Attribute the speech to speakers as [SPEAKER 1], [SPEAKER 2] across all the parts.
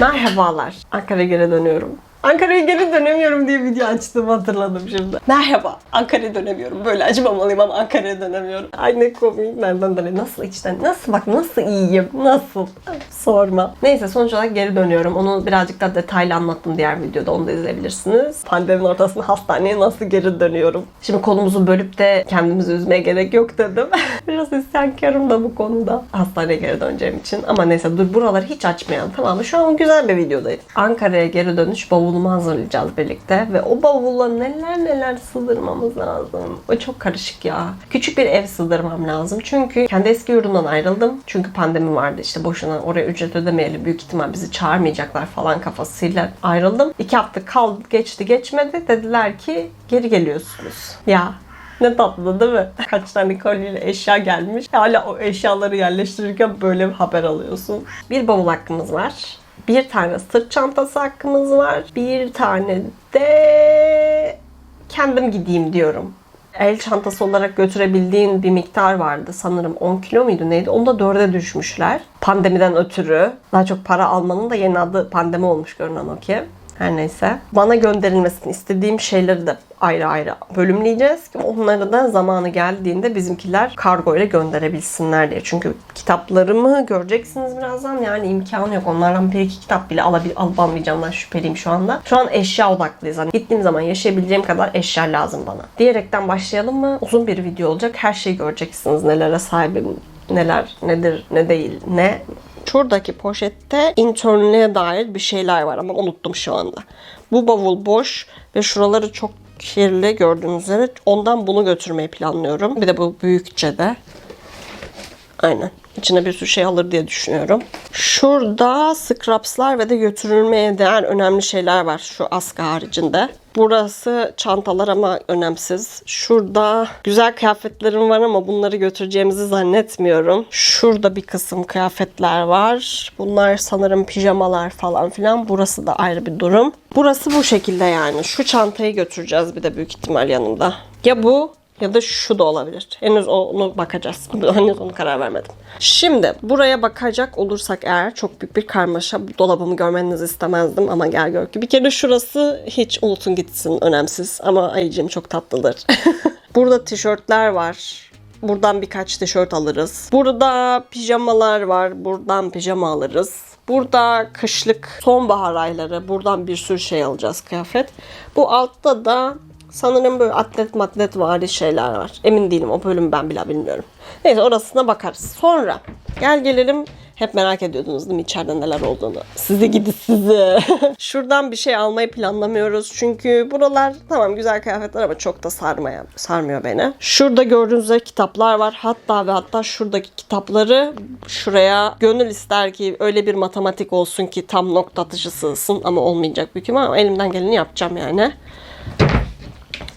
[SPEAKER 1] Merhabalar. Ankara'ya geri dönüyorum. Ankara'ya geri dönemiyorum diye video açtım hatırladım şimdi. Merhaba. Ankara'ya dönemiyorum. Böyle acımamalıyım ama Ankara'ya dönemiyorum. Ay ne komik. Nereden döneyim? Nasıl içten? Nasıl bak nasıl iyiyim? Nasıl? Sorma. Neyse sonuç olarak geri dönüyorum. Onu birazcık daha detaylı anlattım diğer videoda. Onu da izleyebilirsiniz. Pandeminin ortasında hastaneye nasıl geri dönüyorum? Şimdi konumuzu bölüp de kendimizi üzmeye gerek yok dedim. Biraz isyankarım da bu konuda. Hastaneye geri döneceğim için. Ama neyse dur buraları hiç açmayalım tamam mı? Şu an güzel bir videodayız. Ankara'ya geri dönüş bavulumu hazırlayacağız birlikte. Ve o bavulla neler neler sığdırmamız lazım. O çok karışık ya. Küçük bir ev sığdırmam lazım. Çünkü kendi eski yurdumdan ayrıldım. Çünkü pandemi vardı işte boşuna oraya ücret ödemeyelim. Büyük ihtimal bizi çağırmayacaklar falan kafasıyla ayrıldım. İki hafta kaldı geçti geçmedi. Dediler ki geri geliyorsunuz. Ya ne tatlı değil mi? Kaç tane kolyeyle eşya gelmiş. Hala o eşyaları yerleştirirken böyle bir haber alıyorsun. Bir bavul hakkımız var. Bir tane sırt çantası hakkımız var. Bir tane de kendim gideyim diyorum. El çantası olarak götürebildiğin bir miktar vardı. Sanırım 10 kilo muydu neydi? Onu da 4'e düşmüşler. Pandemiden ötürü. Daha çok para almanın da yeni adı pandemi olmuş görünen o ki. Her neyse. Bana gönderilmesini istediğim şeyleri de ayrı ayrı bölümleyeceğiz ki onları da zamanı geldiğinde bizimkiler kargo ile gönderebilsinler diye. Çünkü kitaplarımı göreceksiniz birazdan. Yani imkanı yok. Onlardan bir iki kitap bile alabil alıp almayacağımdan şüpheliyim şu anda. Şu an eşya odaklıyız. Hani gittiğim zaman yaşayabileceğim kadar eşya lazım bana. Diyerekten başlayalım mı? Uzun bir video olacak. Her şeyi göreceksiniz. Nelere sahibim, neler, nedir, ne değil, ne Şuradaki poşette internliğe dair bir şeyler var ama unuttum şu anda. Bu bavul boş ve şuraları çok kirli gördüğünüz üzere. Ondan bunu götürmeyi planlıyorum. Bir de bu büyükçe de. Aynen. İçine bir sürü şey alır diye düşünüyorum. Şurada scrapslar ve de götürülmeye değer önemli şeyler var şu askı haricinde. Burası çantalar ama önemsiz. Şurada güzel kıyafetlerim var ama bunları götüreceğimizi zannetmiyorum. Şurada bir kısım kıyafetler var. Bunlar sanırım pijamalar falan filan. Burası da ayrı bir durum. Burası bu şekilde yani. Şu çantayı götüreceğiz bir de büyük ihtimal yanında. Ya bu ya da şu da olabilir. Henüz onu bakacağız. Henüz onu karar vermedim. Şimdi buraya bakacak olursak eğer çok büyük bir karmaşa. Dolabımı görmenizi istemezdim ama gel gör ki. Bir kere şurası hiç unutun gitsin önemsiz. Ama ayıcım çok tatlıdır. Burada tişörtler var. Buradan birkaç tişört alırız. Burada pijamalar var. Buradan pijama alırız. Burada kışlık sonbahar ayları. Buradan bir sürü şey alacağız kıyafet. Bu altta da Sanırım böyle atlet matlet vari şeyler var. Emin değilim o bölümü ben bile bilmiyorum. Neyse orasına bakarız. Sonra gel gelelim hep merak ediyordunuz değil mi içeride neler olduğunu. Sizi gidi sizi. Şuradan bir şey almayı planlamıyoruz. Çünkü buralar tamam güzel kıyafetler ama çok da sarmaya, sarmıyor beni. Şurada gördüğünüz üzere kitaplar var. Hatta ve hatta şuradaki kitapları şuraya gönül ister ki öyle bir matematik olsun ki tam nokta atışı sığsın ama olmayacak büyük ihtimal elimden geleni yapacağım yani.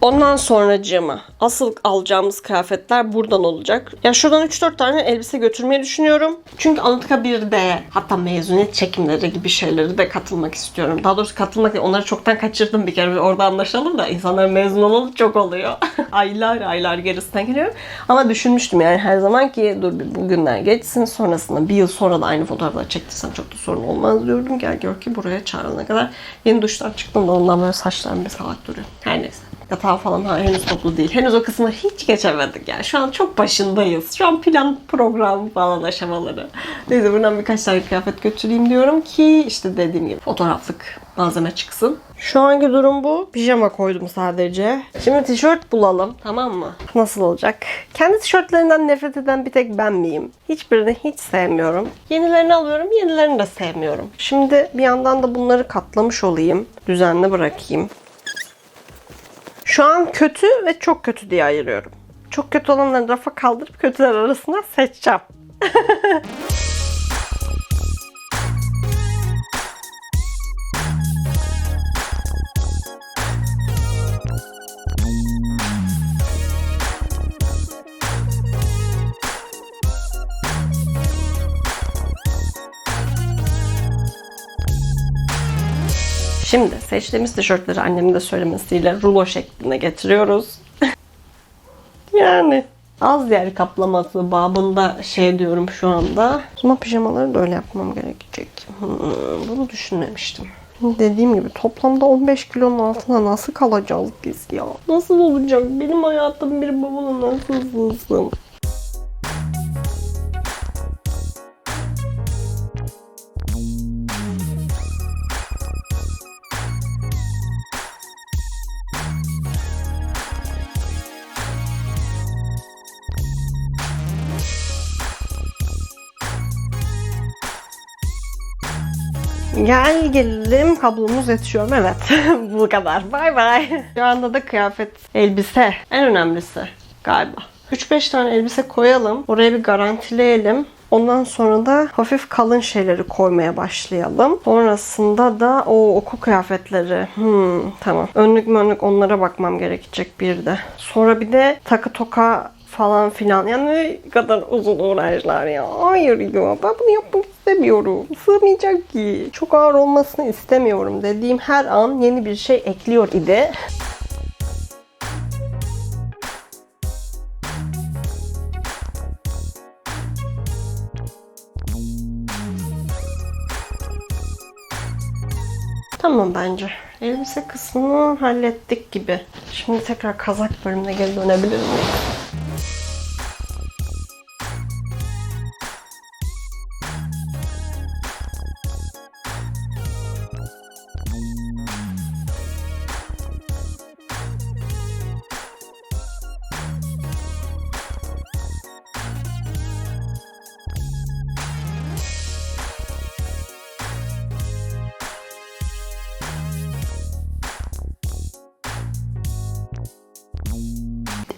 [SPEAKER 1] Ondan sonracığıma asıl alacağımız kıyafetler buradan olacak. Ya şuradan 3-4 tane elbise götürmeyi düşünüyorum. Çünkü Anıtkabir'de hatta mezuniyet çekimleri gibi şeyleri de katılmak istiyorum. Daha doğrusu katılmak değil. Onları çoktan kaçırdım bir kere. Orada anlaşalım da insanlar mezun olalı çok oluyor. aylar aylar gerisinden geliyor. Ama düşünmüştüm yani her zaman ki dur bir bugünler geçsin. Sonrasında bir yıl sonra da aynı fotoğrafları çektirsem çok da sorun olmaz diyordum. Gel gör ki buraya çağrılana kadar yeni duştan çıktım da ondan böyle saçlarım bir salak duruyor. Her neyse. Yatağı falan ha, henüz toplu değil. Henüz o kısmı hiç geçemedik yani. Şu an çok başındayız. Şu an plan program falan aşamaları. Neyse buradan birkaç tane kıyafet götüreyim diyorum ki işte dediğim gibi fotoğraflık malzeme çıksın. Şu anki durum bu. Pijama koydum sadece. Şimdi tişört bulalım tamam mı? Nasıl olacak? Kendi tişörtlerinden nefret eden bir tek ben miyim? Hiçbirini hiç sevmiyorum. Yenilerini alıyorum, yenilerini de sevmiyorum. Şimdi bir yandan da bunları katlamış olayım. Düzenli bırakayım. Şu an kötü ve çok kötü diye ayırıyorum. Çok kötü olanları rafa kaldırıp kötüler arasında seçeceğim. Şimdi seçtiğimiz tişörtleri annemin de söylemesiyle rulo şekline getiriyoruz. yani az yer kaplaması babında şey diyorum şu anda. Ama pijamaları da öyle yapmam gerekecek. Hmm, bunu düşünmemiştim. Dediğim gibi toplamda 15 kilonun altına nasıl kalacağız biz ya? Nasıl olacak? Benim hayatım bir bavula nasıl sığsın? Gel gelelim kablomuz yetişiyor? Evet. Bu kadar. Bay bay. Şu anda da kıyafet, elbise en önemlisi galiba. 3-5 tane elbise koyalım. Oraya bir garantileyelim. Ondan sonra da hafif kalın şeyleri koymaya başlayalım. Sonrasında da o okul kıyafetleri. Hmm, tamam. Önlük mönlük onlara bakmam gerekecek bir de. Sonra bir de takı toka falan filan. Yani ne kadar uzun uğraşlar ya. Hayır ya ben bunu yapmak istemiyorum. Sığmayacak ki. Çok ağır olmasını istemiyorum dediğim her an yeni bir şey ekliyor idi. Tamam bence. Elbise kısmını hallettik gibi. Şimdi tekrar kazak bölümüne geri dönebilir miyim?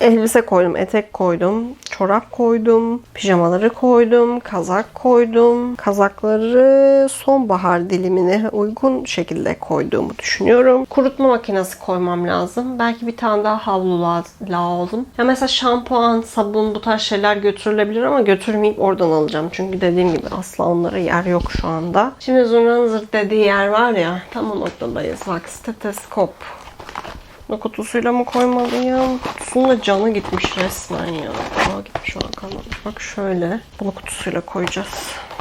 [SPEAKER 1] Elbise koydum, etek koydum, çorap koydum, pijamaları koydum, kazak koydum. Kazakları sonbahar dilimine uygun şekilde koyduğumu düşünüyorum. Kurutma makinesi koymam lazım. Belki bir tane daha havlu laz- lazım. Ya mesela şampuan, sabun bu tarz şeyler götürülebilir ama götürmeyip oradan alacağım. Çünkü dediğim gibi asla onlara yer yok şu anda. Şimdi Zurna'nın zırt dediği yer var ya tam o noktadayız. Bak steteskop. Bunu kutusuyla mı koymalıyım? Kutusunun da canı gitmiş resmen ya. Aa gitmiş olan kalmamış. Bak şöyle. Bunu kutusuyla koyacağız.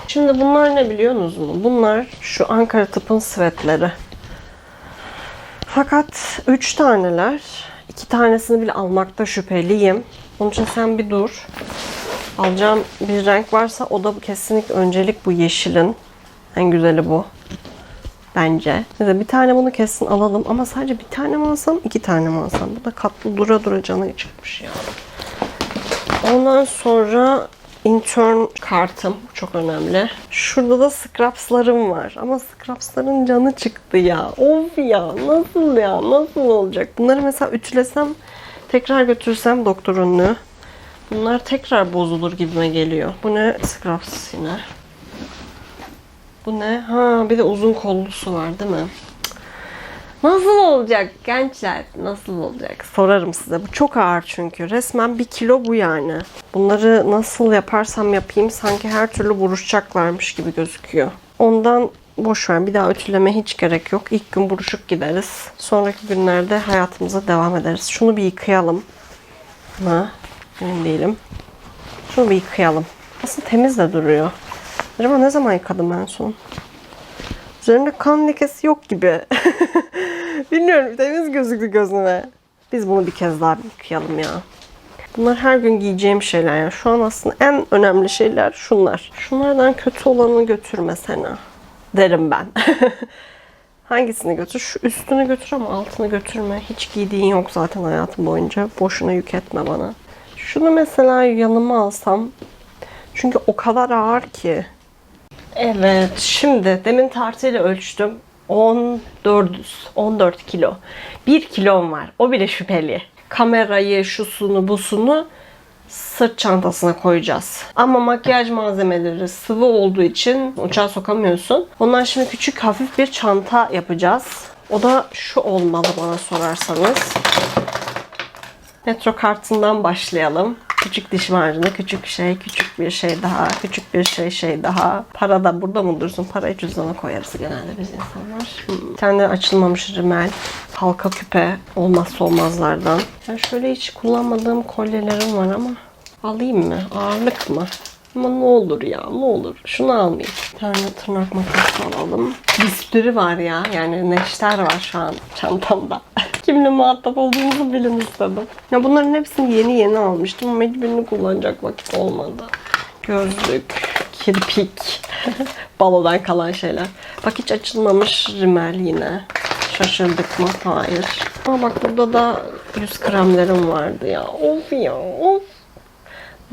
[SPEAKER 1] Şimdi bunlar ne biliyorsunuz mu? Bunlar şu Ankara tıpın sivetleri. Fakat 3 taneler. iki tanesini bile almakta şüpheliyim. Onun için sen bir dur. Alacağım bir renk varsa o da kesinlikle öncelik bu yeşilin. En güzeli bu. Bence. Mesela bir tane bunu kesin alalım ama sadece bir tane mi alsam, iki tane mi alsam? Bu da katlı dura dura canı çıkmış ya. Ondan sonra intern kartım çok önemli. Şurada da scrapslarım var ama scrapsların canı çıktı ya. Of ya nasıl ya nasıl olacak? Bunları mesela ütülesem tekrar götürsem doktor. Bunlar tekrar bozulur gibime geliyor. Bu ne? Scraps yine. Bu ne? Ha bir de uzun kollusu var değil mi? Nasıl olacak gençler? Nasıl olacak? Sorarım size. Bu çok ağır çünkü. Resmen bir kilo bu yani. Bunları nasıl yaparsam yapayım sanki her türlü vuruşacaklarmış gibi gözüküyor. Ondan boş ver. Bir daha ütüleme hiç gerek yok. İlk gün buruşuk gideriz. Sonraki günlerde hayatımıza devam ederiz. Şunu bir yıkayalım. Ha, emin değilim. Şunu bir yıkayalım. Aslında temiz de duruyor. Acaba ne zaman yıkadım en son? Üzerinde kan lekesi yok gibi. Bilmiyorum temiz gözüktü gözüme. Biz bunu bir kez daha yıkayalım ya. Bunlar her gün giyeceğim şeyler ya. Şu an aslında en önemli şeyler şunlar. Şunlardan kötü olanı götürme Sena. Derim ben. Hangisini götür? Şu üstünü götür ama altını götürme. Hiç giydiğin yok zaten hayatım boyunca. Boşuna yük etme bana. Şunu mesela yanıma alsam. Çünkü o kadar ağır ki. Evet, şimdi demin tartıyla ölçtüm. 14, 14 kilo. 1 kilom var. O bile şüpheli. Kamerayı, şusunu, busunu sırt çantasına koyacağız. Ama makyaj malzemeleri sıvı olduğu için uçağa sokamıyorsun. Ondan şimdi küçük hafif bir çanta yapacağız. O da şu olmalı bana sorarsanız. Metro kartından başlayalım. Küçük diş macunu, küçük şey, küçük bir şey daha, küçük bir şey şey daha. Para da burada mı dursun? Parayı cüzdana koyarız genelde biz insanlar. Hmm. Bir açılmamış rimel, halka küpe olmazsa olmazlardan. Ben şöyle hiç kullanmadığım kolyelerim var ama Alayım mı? Ağırlık mı? Ama ne olur ya ne olur. Şunu almayayım. Bir tane tırnak makası alalım. Bisturi var ya. Yani neşter var şu an çantamda. Kimle muhatap olduğumuzu bilin istedim. Ya bunların hepsini yeni yeni almıştım. ama kullanacak vakit olmadı. Gözlük, kirpik, balodan kalan şeyler. Bak hiç açılmamış rimel yine. Şaşırdık mı? Hayır. Ama bak burada da yüz kremlerim vardı ya. Of ya of.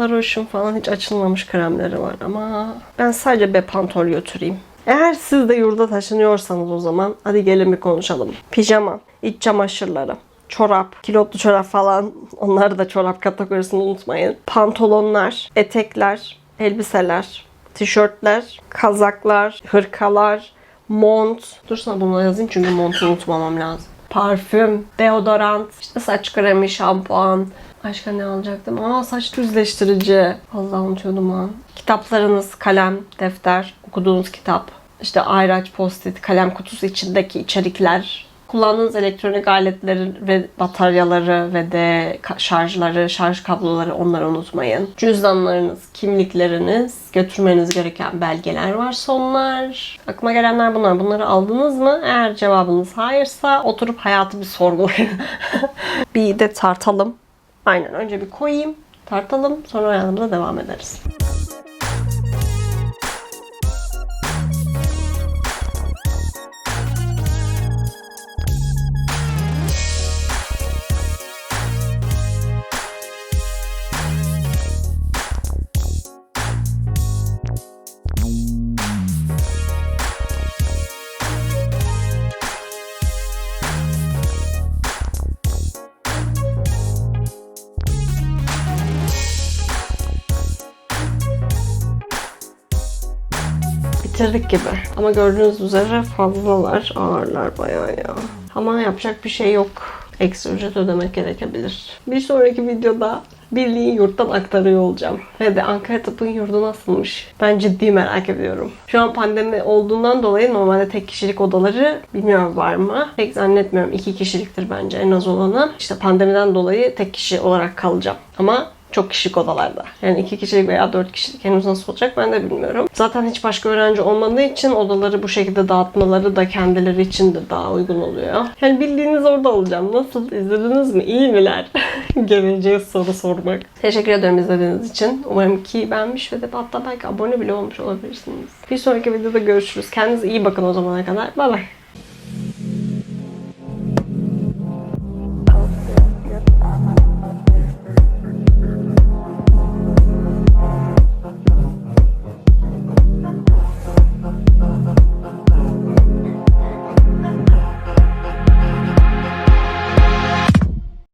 [SPEAKER 1] La Roche'un falan hiç açılmamış kremleri var ama ben sadece Bepantol götüreyim. Eğer siz de yurda taşınıyorsanız o zaman hadi gelin bir konuşalım. Pijama, iç çamaşırları, çorap, kilotlu çorap falan onları da çorap kategorisini unutmayın. Pantolonlar, etekler, elbiseler, tişörtler, kazaklar, hırkalar, mont. Dur sana bunu yazayım çünkü montu unutmamam lazım. Parfüm, deodorant, işte saç kremi, şampuan. Başka ne alacaktım? Aa saç düzleştirici. Allah unutuyordum ha. Kitaplarınız, kalem, defter, okuduğunuz kitap. İşte ayraç, post-it, kalem kutusu içindeki içerikler. Kullandığınız elektronik aletlerin ve bataryaları ve de şarjları, şarj kabloları onları unutmayın. Cüzdanlarınız, kimlikleriniz, götürmeniz gereken belgeler var sonlar. Aklıma gelenler bunlar. Bunları aldınız mı? Eğer cevabınız hayırsa oturup hayatı bir sorgulayın. bir de tartalım. Aynen önce bir koyayım, tartalım sonra hayatımıza devam ederiz. Bitirdik gibi. Ama gördüğünüz üzere fazlalar, ağırlar bayağı ya. Ama yapacak bir şey yok. Ekstra ücret ödemek gerekebilir. Bir sonraki videoda birliği yurttan aktarıyor olacağım. Ve de Ankara Tıp'ın yurdu nasılmış? Ben ciddi merak ediyorum. Şu an pandemi olduğundan dolayı normalde tek kişilik odaları bilmiyorum var mı? Pek zannetmiyorum. iki kişiliktir bence en az olanı. İşte pandemiden dolayı tek kişi olarak kalacağım. Ama çok kişilik odalarda. Yani iki kişilik veya dört kişilik henüz nasıl olacak ben de bilmiyorum. Zaten hiç başka öğrenci olmadığı için odaları bu şekilde dağıtmaları da kendileri için de daha uygun oluyor. Yani bildiğiniz orada olacağım. Nasıl? İzlediniz mi? İyi miler? Geleceğe soru sormak. Teşekkür ederim izlediğiniz için. Umarım ki beğenmiş ve de hatta belki abone bile olmuş olabilirsiniz. Bir sonraki videoda görüşürüz. Kendinize iyi bakın o zamana kadar. Bay bay.